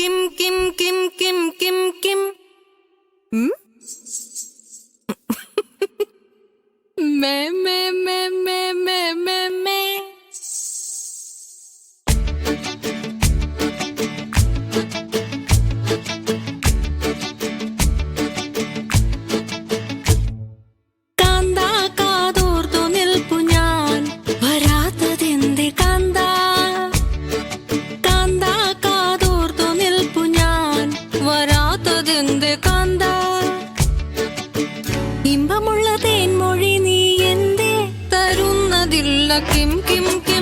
Kim Kim Kim Kim Kim Kim ഉം? May may may may may may may ഇമ്പമുള്ള തേൻമൊഴി നീ എന്തേ? തരുന്നതില്ല Kim Kim Kim